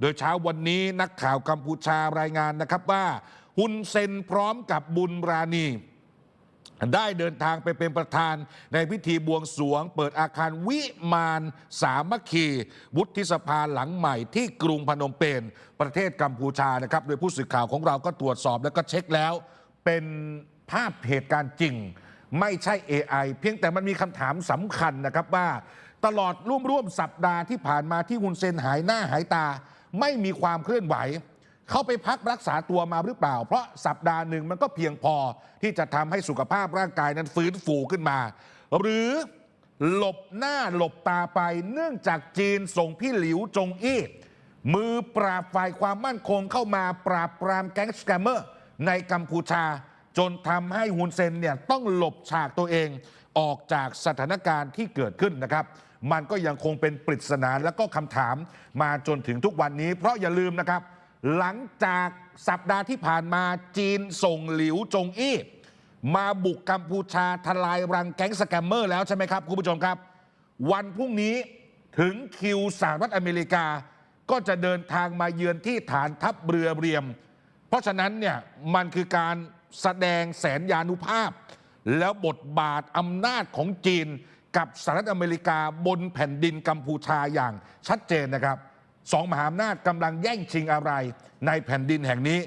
โดยเช้าวันนี้นักข่าวกัมพูชารายงานนะครับว่าฮุนเซนพร้อมกับบุญราณีได้เดินทางไปเป็นประธานในพิธีบวงสวง เปิดอาคารวิมานสามัคคีวุฒิสภาหลังใหม่ที่กรุงพนมเปญประเทศกัมพูชานะครับ โดยผู้สื่อข่าวของเราก็ตรวจสอบแล้วก็เช็คแล้ว เป็นภาพเหตุการณ์จริง ไม่ใช่ AI เพียงแต่มันมีคำถามสำคัญนะครับว่า ตลอดร่วมร่วมสัปดาห์ที่ผ่านมาที่ฮุนเซนหายหน้าหายตา ไม่มีความเคลื่อนไหว เขาไปพักรักษาตัวมาหรือเปล่า เพราะสัปดาห์หนึ่งมันก็เพียงพอที่จะทำให้สุขภาพร่างกายนั้นฟื้นฟูขึ้นมา หรือหลบหน้าหลบตาไปเนื่องจากจีนส่งพี่หลิวจงอี้มือปราบฝ่ายความมั่นคงเข้ามาปราบปรามแก๊งสแกมเมอร์ในกัมพูชา จนทำให้ฮุนเซนเนี่ยต้องหลบฉากตัวเอง ออกจากสถานการณ์ที่เกิดขึ้นนะครับ มันก็ยังคงเป็นปริศนาและก็คำถามมาจนถึงทุกวันนี้ เพราะอย่าลืมนะครับ หลังจากสัปดาห์ที่ผ่านมาจีนส่งหลิวจงอี้มาบุกกัมพูชาทลายรังแก๊งสแกมเมอร์แล้วใช่ไหมครับคุณผู้ชมครับ วันพรุ่งนี้ถึงคิวสหรัฐอเมริกา ก็จะเดินทางมาเยือนที่ฐานทัพเรือเรียม เพราะฉะนั้นเนี่ยมันคือการแสดงแสนยานุภาพ แล้วบทบาทอำนาจของจีนกับสหรัฐอเมริกาบนแผ่นดินกัมพูชาอย่างชัดเจนนะครับสองมหาอำนาจกำลังแย่งชิงอะไร ในแผ่นดินแห่งนี้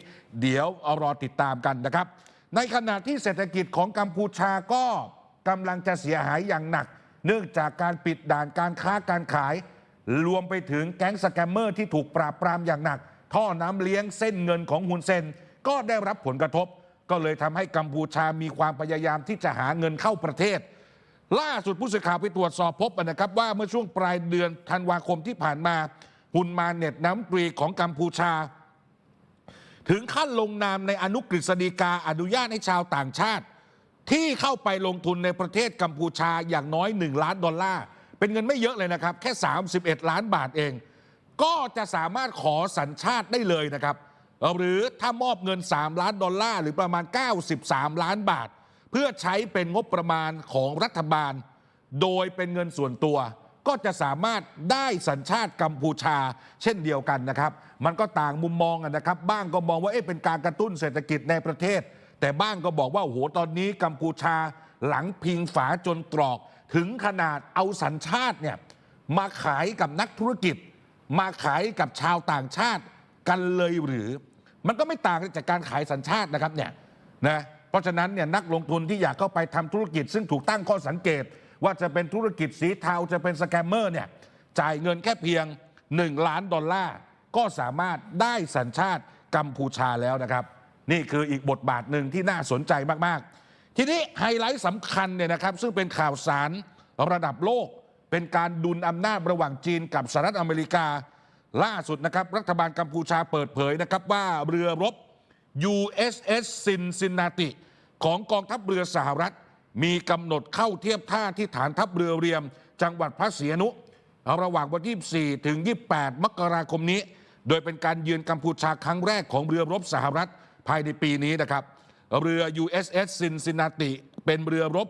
เดี๋ยวเอารอติดตามกันนะครับ ในขณะที่เศรษฐกิจของกัมพูชาก็กำลังจะเสียหายอย่างหนัก เนื่องจากการปิดด่านการค้าการขาย รวมไปถึงแก๊งสแกมเมอร์ที่ถูกปราบปรามอย่างหนัก ท่อน้ำเลี้ยงเส้นเงินของฮุนเซนก็ได้รับผลกระทบ ก็เลยทำให้กัมพูชามีความพยายามที่จะหาเงินเข้าประเทศ ล่าสุดผู้สื่อข่าวไปตรวจสอบพบนะครับว่าเมื่อช่วงปลายเดือนธันวาคมที่ผ่านมาฮุนมาเน็ตน้ำตรีของกัมพูชา ถึงขั้นลงนามในอนุกฤษฎีกาอนุญาตให้ชาวต่างชาติ ที่เข้าไปลงทุนในประเทศกัมพูชาอย่างน้อย 1 ล้านดอลลาร์ เป็นเงินไม่เยอะเลยนะครับ แค่ 31 ล้านบาทเอง ก็จะสามารถขอสัญชาติได้เลยนะครับ หรือถ้ามอบเงิน 3 ล้านดอลลาร์หรือประมาณ 93 ล้านบาท เพื่อใช้เป็นงบประมาณของรัฐบาล โดยเป็นเงินส่วนตัว ก็จะสามารถได้สัญชาติกัมพูชา เช่นเดียวกันนะครับ มันก็ต่างมุมมองกันนะครับ บ้างก็มองว่าเอ๊ะเป็นการกระตุ้นเศรษฐกิจในประเทศ แต่บ้างก็บอกว่าโอ้โหตอนนี้กัมพูชาหลังพิงฝาจนตรอก ถึงขนาดเอาสัญชาติเนี่ยมาขายกับนักธุรกิจ มาขายกับชาวต่างชาติกันเลยหรือ มันก็ไม่ต่างจากการขายสัญชาตินะครับเนี่ยนะเพราะฉะนั้นเนี่ยนักลงทุนที่อยากเข้าไปทำธุรกิจ ซึ่งถูกตั้งข้อสังเกต ว่าจะเป็นธุรกิจสีเทาจะเป็นสแกมเมอร์เนี่ยจ่ายเงินแค่เพียง 1 ล้านดอลลาร์ก็สามารถได้สัญชาติกัมพูชาแล้วนะครับ นี่คืออีกบทบาทหนึ่งที่น่าสนใจมากๆ ทีนี้ไฮไลท์สำคัญเนี่ยนะครับ ซึ่งเป็นข่าวสารระดับโลก เป็นการดุลอำนาจระหว่างจีนกับสหรัฐอเมริกา ล่าสุดนะครับรัฐบาลกัมพูชาเปิดเผยนะครับว่าเรือรบ USS Cincinnati ของกองทัพเรือสหรัฐ มีกำหนดเข้าเทียบท่าที่ฐานทัพเรือเรียม จังหวัดพระศรีอนุ ระหว่างวันที่ 4 ถึง 28 มกราคมนี้ โดยเป็นการเยือนกัมพูชาครั้งแรกของเรือรบสหรัฐภายในปีนี้นะครับ เรือ USS Cincinnati เป็นเรือรบ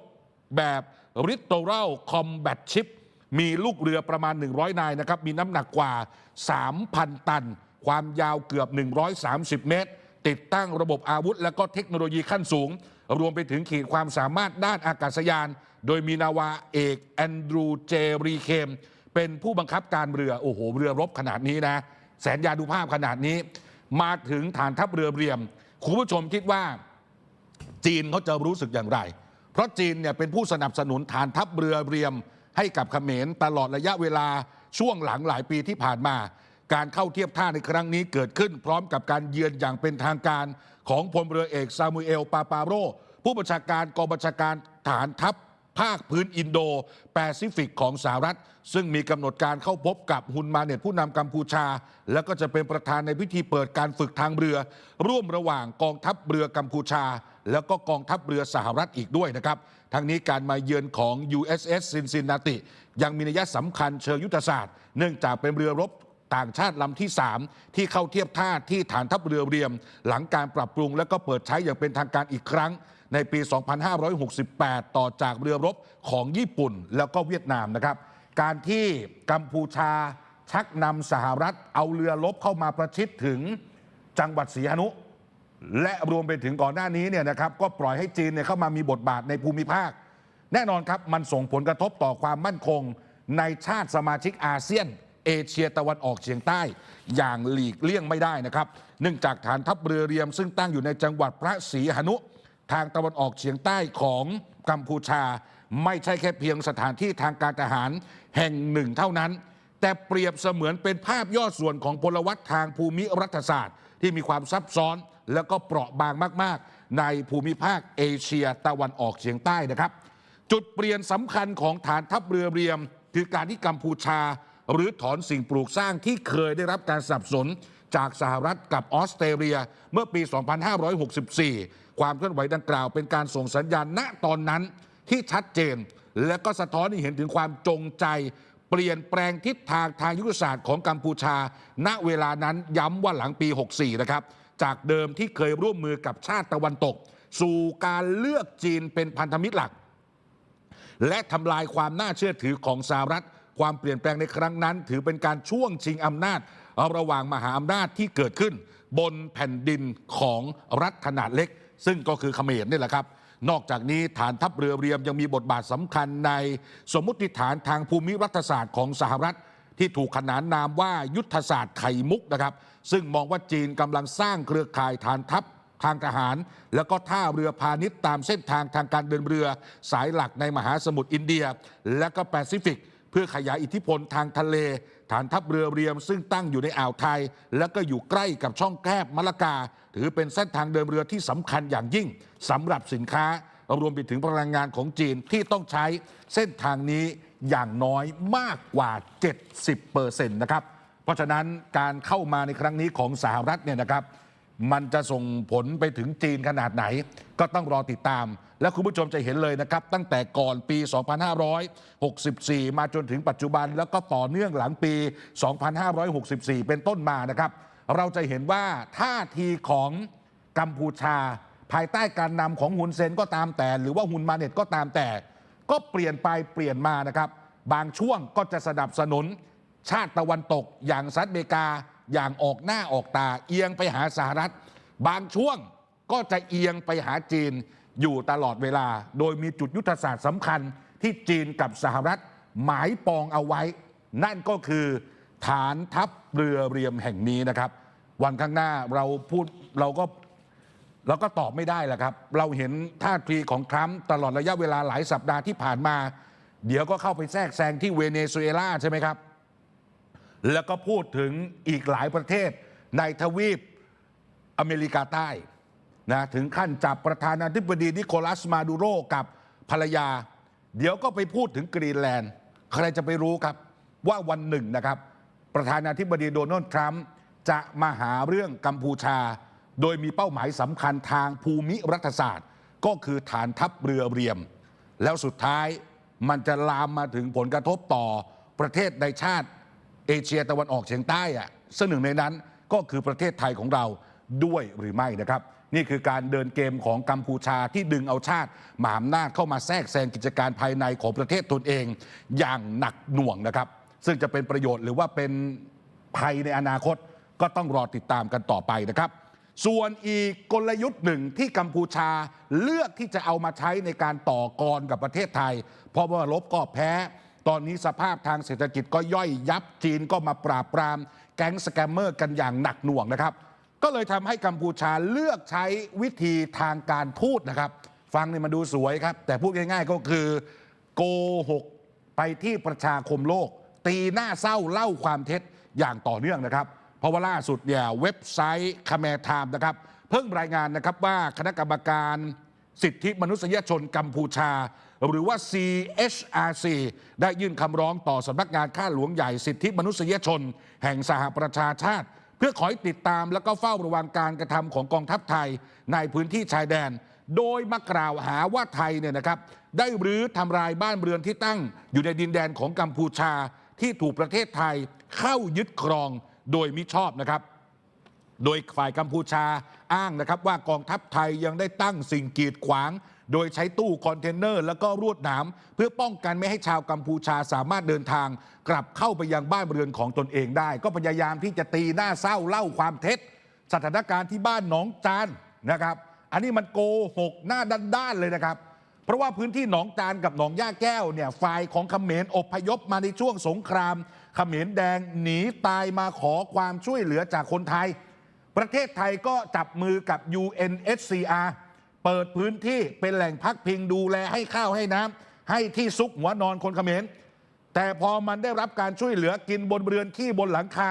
แบบ Littoral Combat Ship มีลูกเรือประมาณ 100 นายนะครับ มีน้ำหนักกว่า 3,000 ตัน ความยาวเกือบ 130 เมตร ติดตั้งระบบอาวุธ และก็เทคโนโลยีขั้นสูง รวมไปถึงขีดความสามารถด้านอากาศยาน โดยมีนาวาเอกแอนดรูเจรีเคม เป็นผู้บังคับการเรือ โอ้โห เรือรบขนาดนี้นะ แสนยานุภาพขนาดนี้ มาถึงฐานทัพเรือเรียม คุณผู้ชมคิดว่า จีนเขาจะรู้สึกอย่างไร เพราะจีนเนี่ยเป็นผู้สนับสนุนฐานทัพเรือเรียม ให้กับเขมรตลอดระยะเวลาช่วงหลังหลายปีที่ผ่านมา การเข้าเทียบท่าในครั้งนี้เกิดขึ้นพร้อมกับการเยือนอย่างเป็นทางการของพลเรือเอกซามูเอล ปาปาโร ผู้บัญชาการกองบัญชาการฐานทัพภาคพื้นอินโดแปซิฟิกของสหรัฐ ซึ่งมีกำหนดการเข้าพบกับฮุนมาเน็ตผู้นำกัมพูชา แล้วก็จะเป็นประธานในพิธีเปิดการฝึกทางเรือ ร่วมระหว่างกองทัพเรือกัมพูชา แล้วก็กองทัพเรือสหรัฐอีกด้วยนะครับ ทั้งนี้การมาเยือนของ USS Cincinnati ยังมีนัยสำคัญเชิงยุทธศาสตร์ เนื่องจากเป็นเรือรบต่างชาติลำที่ 3 ที่เข้าเทียบท่าที่ฐานทัพเรือเรียม หลังการปรับปรุงและก็เปิดใช้อย่างเป็นทางการอีกครั้ง ในปี 2568 ต่อจากเรือรบของญี่ปุ่นแล้วก็เวียดนามนะครับ การที่กัมพูชาชักนำสหรัฐเอาเรือลบเข้ามาประชิดถึงจังหวัดศรีหนุ และรวมไปถึงก่อนหน้านี้เนี่ยนะครับก็ปล่อยให้จีนเนี่ยเข้ามามีบทบาทในภูมิภาค แน่นอนครับมันส่งผลกระทบต่อความมั่นคง ในชาติสมาชิกอาเซียน เอเชียตะวันออกเฉียงใต้ อย่างหลีกเลี่ยงไม่ได้นะครับ เนื่องจากฐานทัพเรือเรียม ซึ่งตั้งอยู่ในจังหวัดพระศรีหนุ ทางตะวันออกเฉียงใต้ของกัมพูชา ไม่ใช่แค่เพียงสถานที่ทางการทหารแห่งหนึ่งเท่านั้น แต่เปรียบเสมือนเป็นภาพย่อส่วนของพลวัตทางภูมิรัฐศาสตร์ ที่มีความซับซ้อน แล้วก็เปราะบางมาก ๆ ในภูมิภาคเอเชียตะวันออกเฉียงใต้นะครับ จุดเปลี่ยนสำคัญของฐานทัพเรือเรียม คือการที่กัมพูชา หรือถอนสิ่งปลูกสร้างที่เคยได้รับการสนับสนุนจากสหรัฐกับออสเตรเลียเมื่อปี 2564 ความเคลื่อนไหวดังกล่าวเป็นการส่งสัญญาณณตอนนั้นที่ชัดเจน และก็สะท้อนให้เห็นถึงความจงใจ เปลี่ยนแปลงทิศทางทางยุทธศาสตร์ของกัมพูชา ณเวลานั้นย้ำว่าหลังปี 64 นะครับ จากเดิมที่เคยร่วมมือกับชาติตะวันตก สู่การเลือกจีนเป็นพันธมิตรหลัก และทำลายความน่าเชื่อถือของสหรัฐ ความเปลี่ยนแปลงในครั้งนั้น ถือเป็นการช่วงชิงอำนาจระหว่างมหาอำนาจที่เกิดขึ้น บนแผ่นดินของรัฐขนาดเล็ก ซึ่งก็คือเขมรนี่แหละครับนอกจากนี้ฐานทัพเรือเรียมยังมีบทบาทสำคัญในสมมติฐานทางภูมิรัฐศาสตร์ของสหรัฐ ที่ถูกขนานนามว่ายุทธศาสตร์ไข่มุกนะครับ ซึ่งมองว่าจีนกำลังสร้างเครือข่ายฐานทัพทางทหาร แล้วก็ท่าเรือพาณิชย์ตามเส้นทางทางการเดินเรือ สายหลักในมหาสมุทรอินเดีย และก็แปซิฟิก เพื่อขยายอิทธิพลทางทะเล ฐานทัพเรือเรียม ซึ่งตั้งอยู่ในอ่าวไทย และก็อยู่ใกล้กับช่องแคบมะละกา ถือเป็นเส้นทางเดินเรือที่สำคัญอย่างยิ่งสำหรับสินค้ารวมไปถึงพลังงานของจีนที่ต้องใช้เส้นทางนี้อย่างน้อยมากกว่า 70%นะครับ ราะฉะนั้นการเข้ามาในครั้งนี้ของสหรัฐเนี่ยนะครับ มันจะส่งผลไปถึงจีนขนาดไหน ก็ต้องรอติดตาม และคุณผู้ชมจะเห็นเลยนะครับ ตั้งแต่ก่อนปี 2564 มาจนถึงปัจจุบัน แล้วก็ต่อเนื่องหลังปี 2564 เป็นต้นมานะครับ เราจะเห็นว่าท่าทีของกัมพูชา ภายใต้การนำของฮุนเซนก็ตามแต่ หรือว่าฮุนมาเน็ตก็ตามแต่ ก็เปลี่ยนไปเปลี่ยนมานะครับ บางช่วงก็จะสนับสนุน ชาติตะวันตกอย่างสหรัฐอเมริกาอย่างออกหน้าออกตา เอียงไปหาสหรัฐ บางช่วงก็จะเอียงไปหาจีนอยู่ตลอดเวลา โดยมีจุดยุทธศาสตร์สำคัญที่จีนกับสหรัฐหมายปองเอาไว้ นั่นก็คือฐานทัพเรือเรียมแห่งนี้นะครับ วันข้างหน้าเราพูดเราก็เราก็ตอบไม่ได้แหละครับ เราเห็นท่าทีของทรัมป์ตลอดระยะเวลาหลายสัปดาห์ที่ผ่านมา เดี๋ยวก็เข้าไปแทรกแซงที่เวเนซุเอลาใช่ไหมครับ แล้วก็พูดถึงอีกหลายประเทศในทวีปอเมริกาใต้นะถึงขั้นจับประธานาธิบดีนิโคลัสมาดูโรกับภรรยา เดี๋ยวก็ไปพูดถึงกรีนแลนด์ ใครจะไปรู้ครับว่าวันหนึ่งนะครับ ประธานาธิบดีโดนัลด์ทรัมป์จะมาหาเรื่องกัมพูชา โดยมีเป้าหมายสำคัญทางภูมิรัฐศาสตร์ ก็คือฐานทัพเรือเรียม แล้วสุดท้ายมันจะลามมาถึงผลกระทบต่อประเทศในชาติ เอเชียตะวันออกเฉียงใต้อะซึ่งหนึ่งในนั้นก็คือประเทศไทยของเราด้วยหรือไม่นะครับ นี่คือการเดินเกมของกัมพูชาที่ดึงเอาชาติมหาอำนาจเข้ามาแทรกแซงกิจการภายในของประเทศตนเอง อย่างหนักหน่วงนะครับ ซึ่งจะเป็นประโยชน์หรือว่าเป็นภัยในอนาคตก็ต้องรอติดตามกันต่อไปนะครับ ส่วนอีกกลยุทธ์หนึ่งที่กัมพูชาเลือกที่จะเอามาใช้ในการต่อกรกับประเทศไทย เพราะว่าลบก็แพ้ ตอนนี้สภาพทางเศรษฐกิจก็ย่อยยับจีนก็มาปราบปราม แก๊งสแกมเมอร์กันอย่างหนักหน่วงนะครับ ก็เลยทำให้กัมพูชาเลือกใช้วิธีทางการทูตนะครับ ฟังนี่มันดูสวยครับ แต่พูดง่ายๆก็คือโกหกไปที่ประชาคมโลก ตีหน้าเศร้าเล่าความเท็จอย่างต่อเนื่องนะครับ เพราะว่าล่าสุดเนี่ยเว็บไซต์คาเมทามนะครับ เพิ่งรายงานนะครับว่าคณะกรรมการสิทธิมนุษยชนกัมพูชา หรือว่า CHRC ได้ยื่นคำร้องต่อสำนักงานข้าหลวงใหญ่สิทธิมนุษยชน แห่งสหประชาชาติ เพื่อขอให้ติดตามแล้วก็เฝ้าระวังการกระทำของกองทัพไทยในพื้นที่ชายแดน โดยมากล่าวหาว่าไทยเนี่ยนะครับ ได้รื้อทำลายบ้านเรือนที่ตั้ง อยู่ในดินแดนของกัมพูชาที่ถูกประเทศไทยเข้ายึดครองโดยมิชอบนะครับ โดยฝ่ายกัมพูชาอ้างนะครับว่ากองทัพไทยยังได้ตั้งสิ่งกีดขวาง โดยใช้ตู้คอนเทนเนอร์แล้วก็รวดหนามเพื่อป้องกันไม่ให้ชาวกัมพูชาสามารถเดินทาง กลับเข้าไปยังบ้านเรือนของตนเองได้ ก็พยายามที่จะตีหน้าเศร้าเล่าความเท็จ สถานการณ์ที่บ้านหนองจานนะครับ อันนี้มันโกหกหน้าด้านๆเลยนะครับ เพราะว่าพื้นที่หนองจานกับหนองย่าแก้วเนี่ยฝ่ายของเขมรอบพยพมาในช่วงสงครามเขมรแดงหนีตายมาขอความช่วยเหลือจากคนไทย ประเทศไทยก็จับมือกับ UNHCR เปิดพื้นที่เป็นแหล่งพักพิงดูแลให้ข้าวให้น้ำให้ที่ซุกหัวนอนคนเขมรแต่พอมันได้รับการช่วยเหลือกินบนเรือนขี้บนหลังคา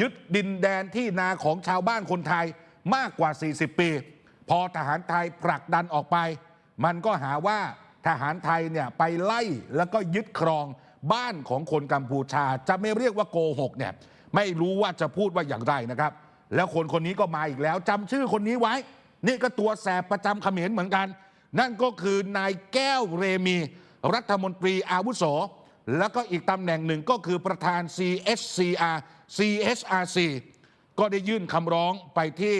ยึดดินแดนที่นาของชาวบ้านคนไทยมากกว่า 40 ปี พอทหารไทยผลักดันออกไป มันก็หาว่าทหารไทยเนี่ยไปไล่แล้วก็ยึดครองบ้านของคนกัมพูชา จะไม่เรียกว่าโกหกเนี่ยไม่รู้ว่าจะพูดว่าอย่างไรนะครับ แล้วคนคนนี้ก็มาอีกแล้วจำชื่อคนนี้ไว้ นี่ก็ตัวแสบประจำเขมรเหมือนกัน นั่นก็คือนายแก้วเรมี รัฐมนตรีอาวุโส แล้วก็อีกตำแหน่งหนึ่งก็คือประธาน CSCR CSRC ก็ได้ยื่นคำร้องไปที่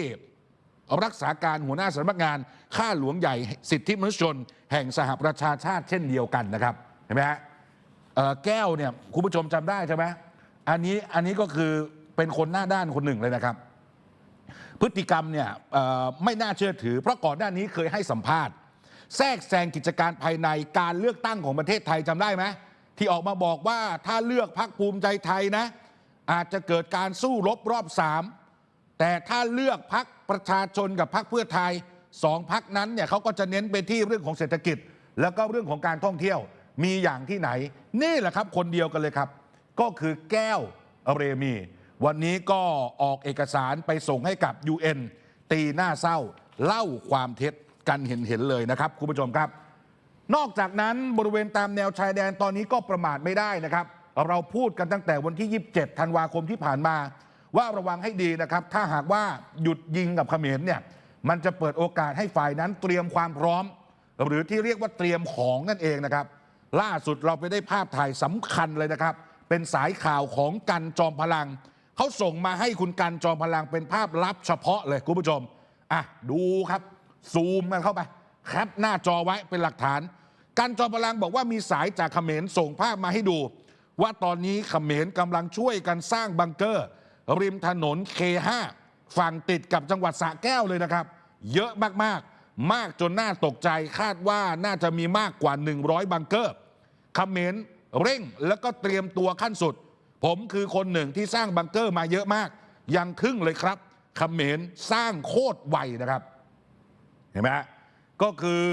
รักษาการหัวหน้าสำนักงาน ข้าหลวงใหญ่สิทธิมนุษยชน แห่งสหประชาชาติเช่นเดียวกันนะครับเห็นไหมฮะแก้วเนี่ยคุณผู้ชมจำได้ใช่ไหมอันนี้อันนี้ก็คือเป็นคนหน้าด้านคนหนึ่งเลยนะครับ พฤติกรรมเนี่ยไม่น่าเชื่อถือ เพราะก่อนหน้านี้เคยให้สัมภาษณ์ แทรกแซงกิจการภายในการเลือกตั้งของประเทศไทยจำได้ไหมที่ออกมาบอกว่าถ้าเลือกพักภูมิใจไทยนะ อาจจะเกิดการสู้รบรอบสามแต่ถ้าเลือกพักประชาชนกับพักเพื่อไทยสองพักนั้นเนี่ยเขาก็จะเน้นไปที่เรื่องของเศรษฐกิจ แล้วก็เรื่องของการท่องเที่ยวมีอย่างที่ไหน นี่แหละครับคนเดียวกันเลยครับ ก็คือแก้วเรมี วันนี้ก็ออกเอกสารไปส่งให้กับ UN ตีหน้าเศร้า เล่าความเท็จกันเห็นเห็นๆเลยนะครับคุณผู้ชมครับ นอกจากนั้นบริเวณตามแนวชายแดนตอนนี้ก็ประมาทไม่ได้นะครับ เราพูดกันตั้งแต่วันที่ 27 ธันวาคมที่ผ่านมา ว่าระวังให้ดีนะครับ ถ้าหากว่าหยุดยิงกับเขมรเนี่ยมันจะเปิดโอกาสให้ฝ่ายนั้นเตรียมความพร้อม หรือที่เรียกว่าเตรียมของนั่นเองนะครับ ล่าสุดเราไปได้ภาพถ่ายสำคัญเลยนะครับ เป็นสายข่าวของกันจอมพลัง เขาส่งมาให้คุณกันจอมพลังเป็นภาพลับเฉพาะเลยคุณผู้ชม อะ ดูครับ ซูมกันเข้าไปแคปหน้าจอไว้เป็นหลักฐาน กันจอมพลังบอกว่ามีสายจากเขมรส่งภาพมาให้ดู ว่าตอนนี้เขมรกำลังช่วยกันสร้างบังเกอร์ ริมถนน K5 ฝั่งติดกับจังหวัดสระแก้วเลยนะครับ เยอะมากๆ มากจนน่าตกใจคาดว่าน่าจะมีมากกว่า 100 บังเกอร์เขมรเร่งแล้วก็เตรียมตัวขั้นสุด ผมคือคนหนึ่งที่สร้างบังเกอร์มาเยอะมาก ยังทึ่งเลยครับเขมรสร้างโคตรไวนะครับ เห็นไหมฮะก็คือ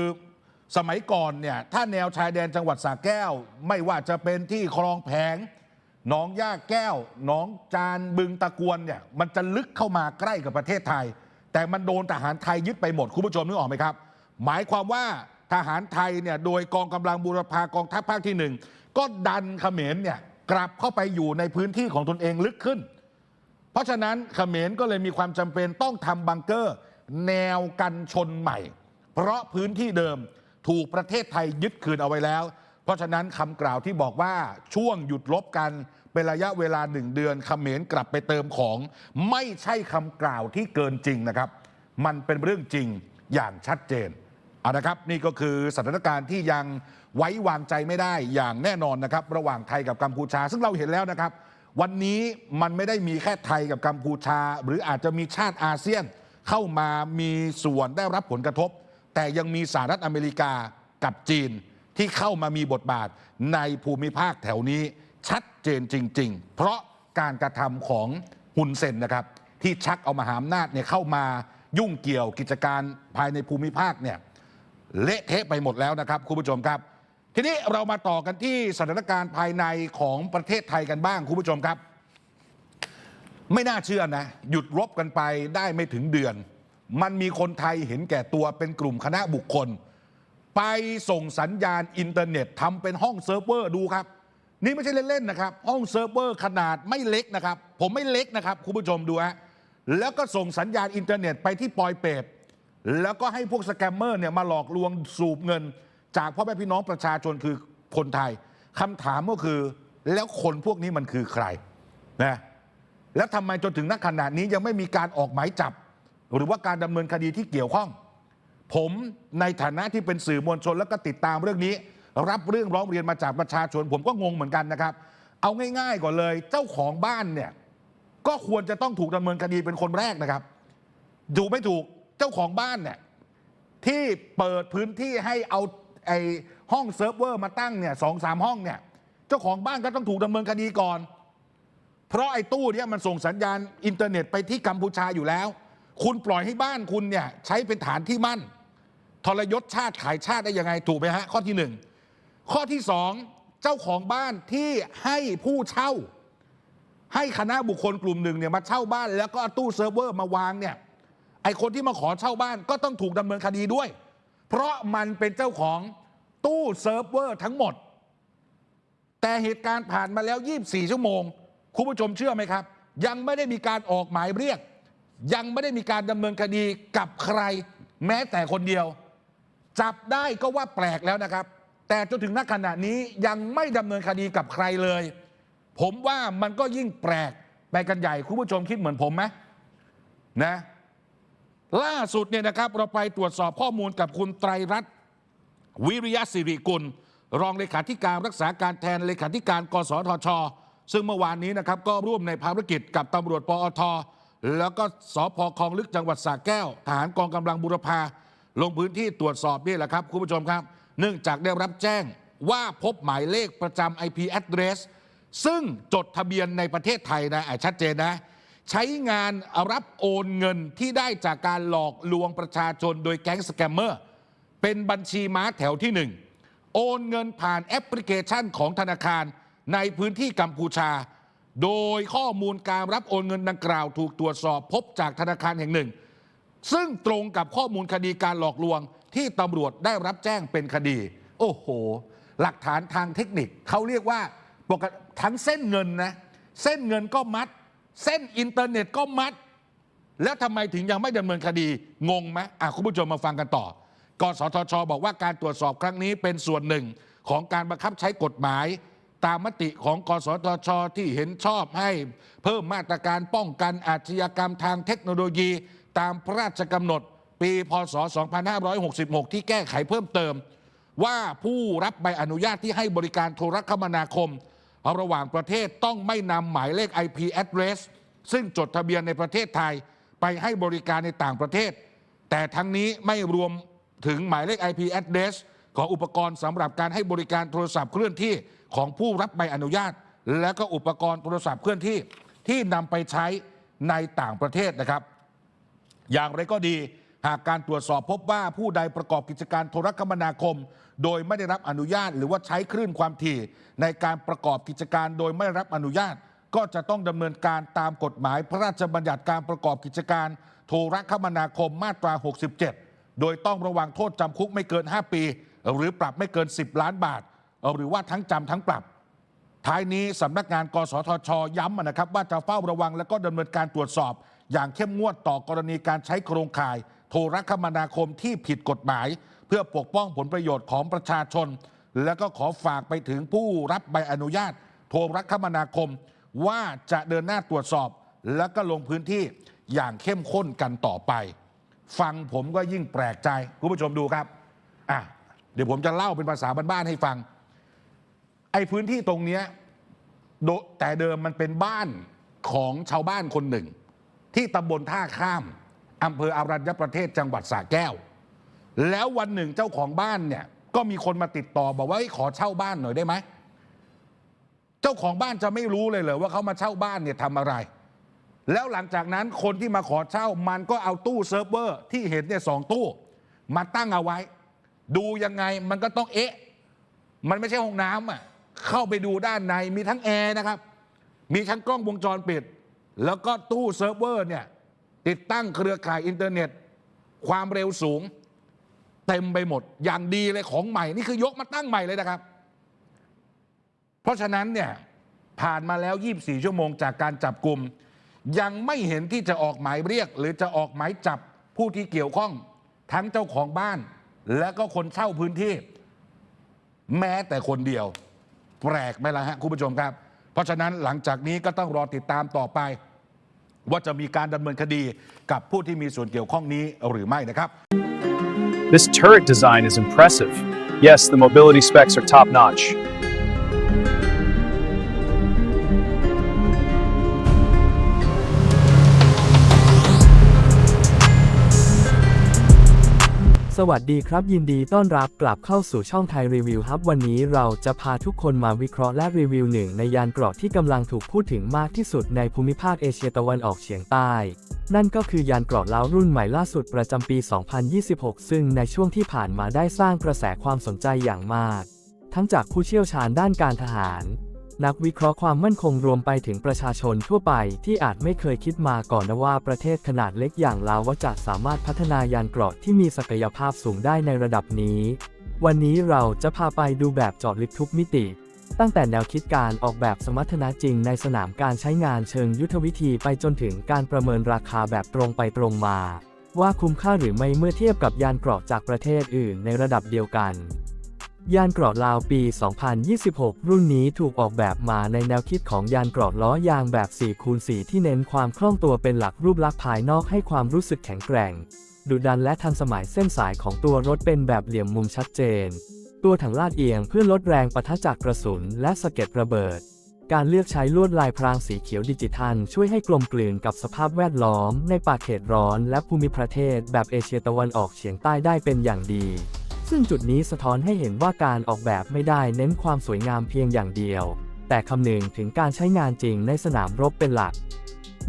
สมัยก่อนเนี่ยถ้าแนวชายแดนจังหวัดสระแก้ว ไม่ว่าจะเป็นที่คลองแผงหนองย่าแก้วหนองจานบึงตะกวนเนี่ยมันจะลึกเข้ามาใกล้กับประเทศไทย แต่มันโดนทหารไทยยึดไปหมดคุณผู้ชมนึกออกไหมครับ หมายความว่าทหารไทยเนี่ยโดยกองกำลังบูรพากองทัพภาคที่หนึ่งก็ดันเขมรเนี่ย กลับเข้าไปอยู่ในพื้นที่ของตนเองลึกขึ้น เพราะฉะนั้นเขมรก็เลยมีความจำเป็นต้องทำบังเกอร์ แนวกันชนใหม่ เพราะพื้นที่เดิมถูกประเทศไทยยึดคืนเอาไว้แล้ว เพราะฉะนั้นคำกล่าวที่บอกว่าช่วงหยุดลบกันเป็นระยะเวลาหนึ่งเดือนเขมรกลับไปเติมของ ไม่ใช่คำกล่าวที่เกินจริงนะครับ มันเป็นเรื่องจริงอย่างชัดเจน เอานะครับนี่ก็คือสถานการณ์ที่ยังไว้วางใจไม่ได้อย่างแน่นอนนะครับ ระหว่างไทยกับกัมพูชา ซึ่งเราเห็นแล้วนะครับ วันนี้มันไม่ได้มีแค่ไทยกับกัมพูชา หรืออาจจะมีชาติอาเซียนเข้ามามีส่วนได้รับผลกระทบ แต่ยังมีสหรัฐอเมริกากับจีนที่เข้ามามีบทบาทในภูมิภาคแถวนี้ชัดเจนจริง ๆ เพราะการกระทำของฮุนเซนนะครับ ที่ชักเอามาหาอำนาจเนี่ยเข้ามายุ่งเกี่ยวกิจการภายในภูมิภาคเนี่ย เละเทะไปหมดแล้วนะครับคุณผู้ชมครับ ทีนี้เรามาต่อกันที่สถานการณ์ภายในของประเทศไทยกันบ้างคุณผู้ชมครับ ไม่น่าเชื่อนะ หยุดรบกันไปได้ไม่ถึงเดือน มันมีคนไทยเห็นแก่ตัวเป็นกลุ่มคณะบุคคล ไปส่งสัญญาณอินเทอร์เน็ตทำเป็นห้องเซิร์ฟเวอร์ดูครับ นี่ไม่ใช่เล่นๆนะครับ ห้องเซิร์ฟเวอร์ขนาดไม่เล็กนะครับ ผมไม่เล็กนะครับคุณผู้ชมดูฮะแล้วก็ส่งสัญญาณอินเทอร์เน็ตไปที่ปอยเปต แล้วก็ให้พวกสแกมเมอร์เนี่ยมาหลอกลวงสูบเงิน จากพ่อแม่พี่น้องประชาชนคือคนไทยคำถามก็คือแล้วคนพวกนี้มันคือใครนะแล้วทำไมจนถึงนักขณะนี้ยังไม่มีการออกหมายจับ หรือว่าการดำเนินคดีที่เกี่ยวข้อง ผมในฐานะที่เป็นสื่อมวลชนแล้วก็ติดตามเรื่องนี้ รับเรื่องร้องเรียนมาจากประชาชน ผมก็งงเหมือนกันนะครับ เอาง่าย ๆก่อนเลย เจ้าของบ้านเนี่ยก็ควรจะต้องถูกดำเนินคดีเป็นคนแรกนะครับถูกไม่ถูก เจ้าของบ้านเนี่ยที่เปิดพื้นที่ให้เอาไอห้องเซิร์ฟเวอร์มาตั้งเนี่ยสองสามห้องเนี่ย เจ้าของบ้านก็ต้องถูกดำเนินคดีก่อน เพราะไอ้ตู้เนี่ยมันส่งสัญญาณอินเทอร์เน็ตไปที่กัมพูชาอยู่แล้ว คุณปล่อยให้บ้านคุณเนี่ยใช้เป็นฐานที่มั่น ทรยศชาติขายชาติได้ยังไงถูกไหมฮะ ข้อที่หนึ่งข้อที่สองเจ้าของบ้านที่ให้ผู้เช่า ให้คณะบุคคลกลุ่มหนึ่งเนี่ยมาเช่าบ้านแล้วก็ตู้เซิร์ฟเวอร์มาวางเนี่ย ไอคนที่มาขอเช่าบ้านก็ต้องถูกดำเนินคดีด้วย เพราะมันเป็นเจ้าของตู้เซิร์ฟเวอร์ทั้งหมด แต่เหตุการณ์ผ่านมาแล้ว 24 ชั่วโมง คุณผู้ชมเชื่อไหมครับ ยังไม่ได้มีการออกหมายเรียก ยังไม่ได้มีการดำเนินคดีกับใคร แม้แต่คนเดียว จับได้ก็ว่าแปลกแล้วนะครับ แต่จนถึงณขณะนี้ยังไม่ดำเนินคดีกับใครเลย ผมว่ามันก็ยิ่งแปลกไปกันใหญ่คุณผู้ชมคิดเหมือนผมไหมนะ ล่าสุดเนี่ยนะครับเราไปตรวจสอบข้อมูลกับคุณไตรรัตน์วิริยะสิริกุล รองเลขาธิการรักษาการแทนเลขาธิการกสทช ซึ่งเมื่อวานนี้นะครับก็ร่วมในภารกิจกับตำรวจปอท แล้วก็สพคลองลึกจังหวัดสระแก้ว ทหารกองกำลังบุรพาลงพื้นที่ตรวจสอบนี่แหละครับคุณผู้ชมครับ เนื่องจากได้รับแจ้งว่าพบหมายเลขประจำ IP address ซึ่งจดทะเบียนในประเทศไทยนะชัดเจนนะ ใช้งานรับโอนเงินที่ได้จากการหลอกลวงประชาชนโดยแก๊งสแกมเมอร์ เป็นบัญชีม้าแถวที่หนึ่งโอนเงินผ่านแอปพลิเคชันของธนาคารในพื้นที่กัมพูชา โดยข้อมูลการรับโอนเงินดังกล่าวถูกตรวจสอบพบจากธนาคารแห่งหนึ่ง ซึ่งตรงกับข้อมูลคดีการหลอกลวงที่ตำรวจได้รับแจ้งเป็นคดี โอ้โห หลักฐานทางเทคนิคเขาเรียกว่าปกติทั้งเส้นเงินนะ เส้นเงินก็มัด เส้นอินเทอร์เน็ตก็มัด แล้วทำไมถึงยังไม่ดำเนินคดีงงไหมอะคุณผู้ชมมาฟังกันต่อกสทช บอกว่าการตรวจสอบครั้งนี้เป็นส่วนหนึ่งของการบังคับใช้กฎหมาย ตามมติของกสทช ที่เห็นชอบให้เพิ่มมาตรการป้องกันอาชญากรรมทางเทคโนโลยี ตามพระราชกำหนด ปีพศ 2566 ที่แก้ไขเพิ่มเติม ว่าผู้รับใบอนุญาตที่ให้บริการโทรคมนาคม ระหว่างประเทศต้องไม่นำหมายเลข IP address ซึ่งจดทะเบียนในประเทศไทยไปให้บริการในต่างประเทศ แต่ทั้งนี้ไม่รวมถึงหมายเลข IP address ของอุปกรณ์สำหรับการให้บริการโทรศัพท์เคลื่อนที่ของผู้รับใบอนุญาต และก็อุปกรณ์โทรศัพท์เคลื่อนที่ที่นำไปใช้ในต่างประเทศนะครับ อย่างไรก็ดีหากการตรวจสอบพบว่าผู้ใดประกอบกิจการโทรคมนาคม โดยไม่ได้รับอนุญาต หรือว่าใช้คลื่นความถี่ ในการประกอบกิจการโดยไม่ได้รับอนุญาต ก็จะต้องดำเนินการตามกฎหมายพระราชบัญญัติการประกอบกิจการ โทรคมนาคมมาตรา 67 โดยต้องระวังโทษจำคุกไม่เกิน 5 ปี หรือปรับไม่เกิน 10 ล้านบาท หรือว่าทั้งจำทั้งปรับท้ายนี้สำนักงานกสทช ย้ำนะครับ ว่าจะเฝ้าระวังและก็ดำเนินการตรวจสอบ อย่างเข้มงวดต่อกรณีการใช้โครงข่าย โทรคมนาคมที่ผิดกฎหมาย เพื่อปกป้องผลประโยชน์ของประชาชน และก็ขอฝากไปถึงผู้รับใบอนุญาต โทรคมนาคม ว่าจะเดินหน้าตรวจสอบ และก็ลงพื้นที่อย่างเข้มข้นกันต่อไป ฟังผมก็ยิ่งแปลกใจคุณผู้ชมดูครับอะเดี๋ยวผมจะเล่าเป็นภาษาบ้านๆให้ฟัง ไอ้พื้นที่ตรงเนี้ยแต่เดิมมันเป็นบ้านของชาวบ้านคนหนึ่ง ที่ตำบลท่าข้ามอำเภออารัญญประเทศจังหวัดสระแก้ว แล้ววันหนึ่งเจ้าของบ้านเนี่ย ก็มีคนมาติดต่อบอกว่าขอเช่าบ้านหน่อยได้ไหมเจ้าของบ้านจะไม่รู้เลยเหรอว่าเขามาเช่าบ้านเนี่ยทำอะไร แล้วหลังจากนั้นคนที่มาขอเช่ามันก็เอาตู้เซิร์ฟเวอร์ที่เห็นเนี่ยสองตู้ มาตั้งเอาไว้ ดูยังไงมันก็ต้องเอ๊ะ มันไม่ใช่ห้องน้ำอะเข้าไปดูด้านในมีทั้งแอร์นะครับ มีทั้งกล้องวงจรปิด แล้วก็ตู้เซิร์ฟเวอร์เนี่ยติดตั้งเครือข่ายอินเทอร์เน็ต ความเร็วสูง เต็มไปหมด อย่างดีเลยของใหม่นี่คือยกมาตั้งใหม่เลยนะครับ เพราะฉะนั้นเนี่ยผ่านมาแล้ว 24 ชั่วโมงจากการจับกลุ่ม ยังไม่เห็นที่จะออกหมายเรียก หรือจะออกหมายจับผู้ที่เกี่ยวข้องทั้งเจ้าของบ้าน และก็คนเช่าพื้นที่ แม้แต่คนเดียว แปลกไหมล่ะฮะคุณผู้ชมครับ เพราะฉะนั้นหลังจากนี้ก็ต้องรอติดตามต่อไป ว่าจะมีการดำเนินคดีกับผู้ที่มีส่วนเกี่ยวข้องนี้หรือไม่นะครับ This turret design is impressive. Yes, the mobility specs are top สวัสดีครับ ยินดีต้อนรับกลับเข้าสู่ช่องไทยรีวิวครับวันนี้เราจะพาทุกคนมาวิเคราะห์และรีวิวหนึ่งในยานเกราะที่กำลังถูกพูดถึงมากที่สุดในภูมิภาคเอเชียตะวันออกเฉียงใต้ นั่นก็คือยานเกราะล้าวรุ่นใหม่ล่าสุดประจำปี 2026 ซึ่งในช่วงที่ผ่านมาได้สร้างกระแสความสนใจอย่างมาก ทั้งจากผู้เชี่ยวชาญด้านการทหาร นักวิเคราะห์ความมั่นคงรวมไปถึงประชาชนทั่วไปที่อาจไม่เคยคิดมาก่อนนะว่าประเทศขนาดเล็กอย่างลาวจะสามารถพัฒนายานเกราะที่มีศักยภาพสูงได้ในระดับนี้ วันนี้เราจะพาไปดูแบบจาะลึกทุกมิติ ตั้งแต่แนวคิดการออกแบบสมรรถนะจริงในสนามการใช้งานเชิงยุทธวิธีไปจนถึงการประเมินราคาแบบตรงไปตรงมา ว่าคุ้มค่าหรือไม่เมื่อเทียบกับยานเกราะจากประเทศอื่นในระดับเดียวกัน ยานเกราะลาวปี 2026 รุ่นนี้ถูกออกแบบมาในแนวคิดของยานเกราะล้อยางแบบ4คูณ4ที่เน้นความคล่องตัวเป็นหลักรูปลักษณ์ภายนอกให้ความรู้สึกแข็งแกร่ง ดุดันและทันสมัยเส้นสายของตัวรถเป็นแบบเหลี่ยมมุมชัดเจน ตัวถังลาดเอียงเพื่อลดแรงปะทะจากกระสุนและสะเก็ดระเบิด การเลือกใช้ลวดลายพรางสีเขียวดิจิทัล ช่วยให้กลมกลืนกับสภาพแวดล้อม ในป่าเขตร้อน และภูมิประเทศแบบเอเชียตะวันออกเฉียงใต้ได้เป็นอย่างดี ซึ่งจุดนี้สะท้อนให้เห็นว่าการออกแบบไม่ได้เน้นความสวยงามเพียงอย่างเดียว แต่คำนึงถึงการใช้งานจริงในสนามรบเป็นหลัก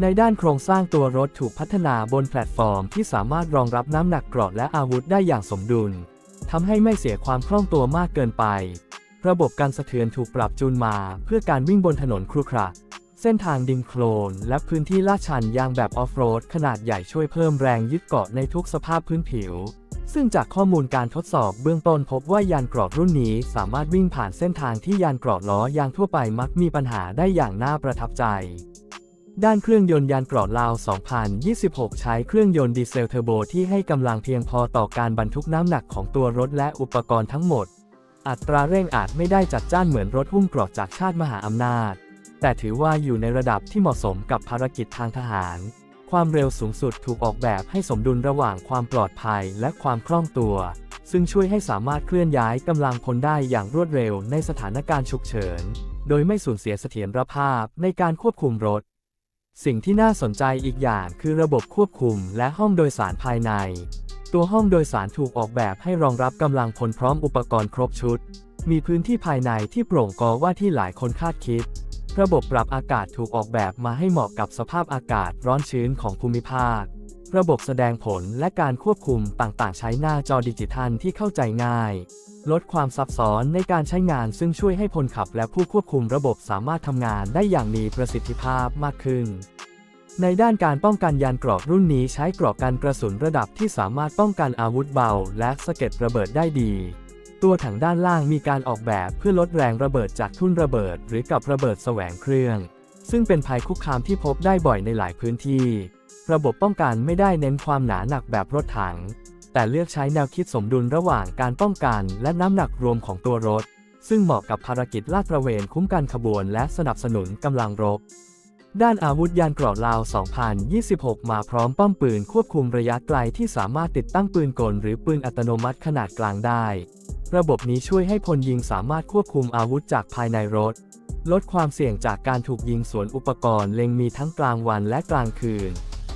ในด้านโครงสร้างตัวรถถูกพัฒนาบนแพลตฟอร์มที่สามารถรองรับน้ำหนักเกราะและอาวุธได้อย่างสมดุลทำให้ไม่เสียความคล่องตัวมากเกินไป ระบบการสะเทือนถูกปรับจูนมา เพื่อการวิ่งบนถนนครุขระเส้นทางดินโคลน และพื้นที่ลาดชันยางแบบออฟโรดขนาดใหญ่ช่วยเพิ่มแรงยึดเกาะในทุกสภาพพื้นผิว ซึ่งจากข้อมูลการทดสอบเบื้องต้นพบว่ายานเกราะรุ่นนี้สามารถวิ่งผ่านเส้นทางที่ยานเกราะล้อยางทั่วไปมักมีปัญหาได้อย่างน่าประทับใจ ด้านเครื่องยนต์ยานเกราะลาว 2026 ใช้เครื่องยนต์ดีเซลเทอร์โบที่ให้กำลังเพียงพอต่อการบรรทุกน้ำหนักของตัวรถและอุปกรณ์ทั้งหมด อัตราเร่งอาจไม่ได้จัดจ้านเหมือนรถหุ้มเกราะจากชาติมหาอำนาจ แต่ถือว่าอยู่ในระดับที่เหมาะสมกับภารกิจทางทหาร ความเร็วสูงสุดถูกออกแบบให้สมดุลระหว่างความปลอดภัยและความคล่องตัว ซึ่งช่วยให้สามารถเคลื่อนย้ายกำลังพลได้อย่างรวดเร็วในสถานการณ์ฉุกเฉิน โดยไม่สูญเสียเสถียรภาพในการควบคุมรถ สิ่งที่น่าสนใจอีกอย่างคือระบบควบคุมและห้องโดยสารภายใน ตัวห้องโดยสารถูกออกแบบให้รองรับกำลังพลพร้อมอุปกรณ์ครบชุด มีพื้นที่ภายในที่โปร่งกอว่าที่หลายคนคาดคิด ระบบปรับอากาศถูกออกแบบมาให้เหมาะกับสภาพอากาศร้อนชื้นของภูมิภาค ระบบแสดงผลและการควบคุมต่างๆ ใช้หน้าจอดิจิทัลที่เข้าใจง่าย ลดความซับซ้อนในการใช้งานซึ่งช่วยให้พลขับและผู้ควบคุมระบบสามารถทำงานได้อย่างมีประสิทธิภาพมากขึ้น ในด้านการป้องกันยานเกราะรุ่นนี้ใช้เกราะกันกระสุนระดับที่สามารถป้องกันอาวุธเบา และสะเก็ดระเบิดได้ดี ตัวถังด้านล่างมีการออกแบบเพื่อลดแรงระเบิดจากทุ่นระเบิด หรือกับระเบิดแสวงเครื่อง ซึ่งเป็นภัยคุกคามที่พบได้บ่อยในหลายพื้นที่ ระบบป้องกันไม่ได้เน้นความหนาหนักแบบรถถัง แต่เลือกใช้แนวคิดสมดุลระหว่างการป้องกันและน้ำหนักรวมของตัวรถ ซึ่งเหมาะกับภารกิจลาดตระเวนคุ้มกันขบวนและสนับสนุนกำลังรบ ด้านอาวุธยานเกราะลาว 2026 มาพร้อมป้อมปืนควบคุมระยะไกลที่สามารถติดตั้งปืนกลหรือปืนอัตโนมัติขนาดกลางได้ ระบบนี้ช่วยให้พลยิงสามารถควบคุมอาวุธจากภายในรถ ลดความเสี่ยงจากการถูกยิงสวนอุปกรณ์เล็งมีทั้งกลางวันและกลางคืน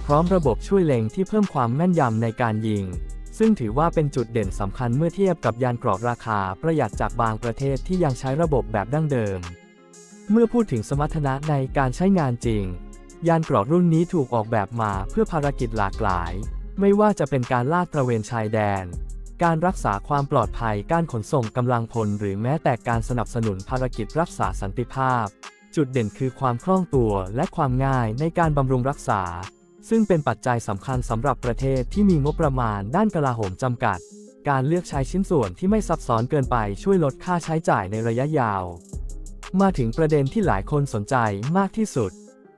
พร้อมระบบช่วยเล็งที่เพิ่มความแม่นยำในการยิง ซึ่งถือว่าเป็นจุดเด่นสำคัญเมื่อเทียบกับยานเกราะราคาประหยัดจากบางประเทศที่ยังใช้ระบบแบบดั้งเดิม เมื่อพูดถึงสมรรถนะในการใช้งานจริง ยานเกราะรุ่นนี้ถูกออกแบบมาเพื่อภารกิจหลากหลาย ไม่ว่าจะเป็นการลาดตระเวนชายแดน การรักษาความปลอดภัยการขนส่งกำลังพลหรือแม้แต่การสนับสนุนภารกิจรักษาสันติภาพ จุดเด่นคือความคล่องตัวและความง่ายในการบำรุงรักษา ซึ่งเป็นปัจจัยสำคัญสำหรับประเทศที่มีงบประมาณด้านกลาโหมจำกัด การเลือกใช้ชิ้นส่วนที่ไม่ซับซ้อนเกินไปช่วยลดค่าใช้จ่ายในระยะยาว มาถึงประเด็นที่หลายคนสนใจมากที่สุด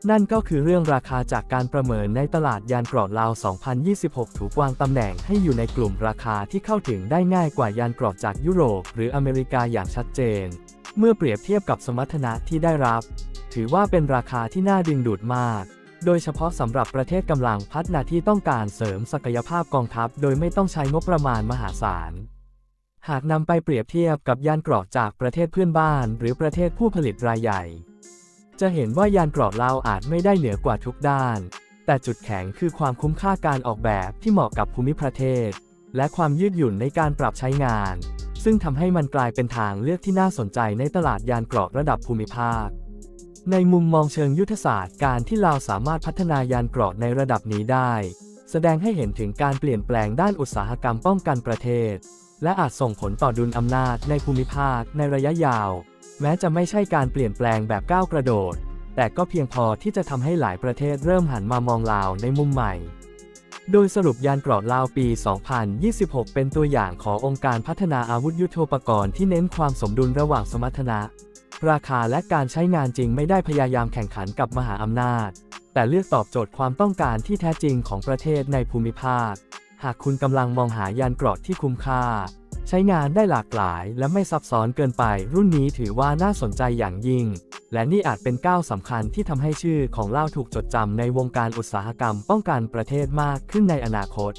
นั่นก็คือเรื่องราคาจากการประเมินในตลาดยานเกราะลาว 2026 ถูกวางตำแหน่งให้อยู่ในกลุ่มราคาที่เข้าถึงได้ง่ายกว่ายานเกราะจากยุโรป หรืออเมริกาอย่างชัดเจน เมื่อเปรียบเทียบกับสมรรถนะที่ได้รับ ถือว่าเป็นราคาที่น่าดึงดูดมากโดยเฉพาะสำหรับประเทศกำลังพัฒนาที่ต้องการเสริมศักยภาพกองทัพ โดยไม่ต้องใช้งบประมาณมหาศาล หากนำไปเปรียบเทียบกับยานเกราะจากประเทศเพื่อนบ้าน หรือประเทศผู้ผลิตรายใหญ่ จะเห็นว่ายานเกราะเราอาจไม่ได้เหนือกว่าทุกด้าน แต่จุดแข็งคือความคุ้มค่าการออกแบบที่เหมาะกับภูมิประเทศ และความยืดหยุ่นในการปรับใช้งาน ซึ่งทำให้มันกลายเป็นทางเลือกที่น่าสนใจในตลาดยานเกราะระดับภูมิภาค ในมุมมองเชิงยุทธศาสตร์การที่ลาสามารถพัฒนายานเกราะในระดับนี้ได้ แสดงให้เห็นถึงการเปลี่ยนแปลงด้านอุตสาหกรรมป้องกันประเทศ และอาจส่งผลต่อดุลอำนาจในภูมิภาคในระยะยาว แม้จะไม่ใช่การเปลี่ยนแปลงแบบก้าวกระโดด แต่ก็เพียงพอที่จะทำให้หลายประเทศเริ่มหันมามองลาวในมุมใหม่ โดยสรุปยานเกราะลาวปี 2026 เป็นตัวอย่างขององค์การพัฒนาอาวุธยุโทโธปกรณ์ที่เน้นความสมดุลระหว่างสมรรถนะ ราคาและการใช้งานจริงไม่ได้พยายามแข่งขันกับมหาอำนาจ แต่เลือกตอบโจทย์ความต้องการที่แท้จริงของประเทศในภูมิภาค หากคุณกำลังมองหายานเกราะที่คุ้มค่า ใช้งานได้หลากหลายและไม่ซับซ้อนเกินไป รุ่นนี้ถือว่าน่าสนใจอย่างยิ่ง และนี่อาจเป็นก้าวสำคัญที่ทำให้ชื่อของเล่าถูกจดจำในวงการอุตสาหกรรมป้องกันประเทศมากขึ้นในอนาคต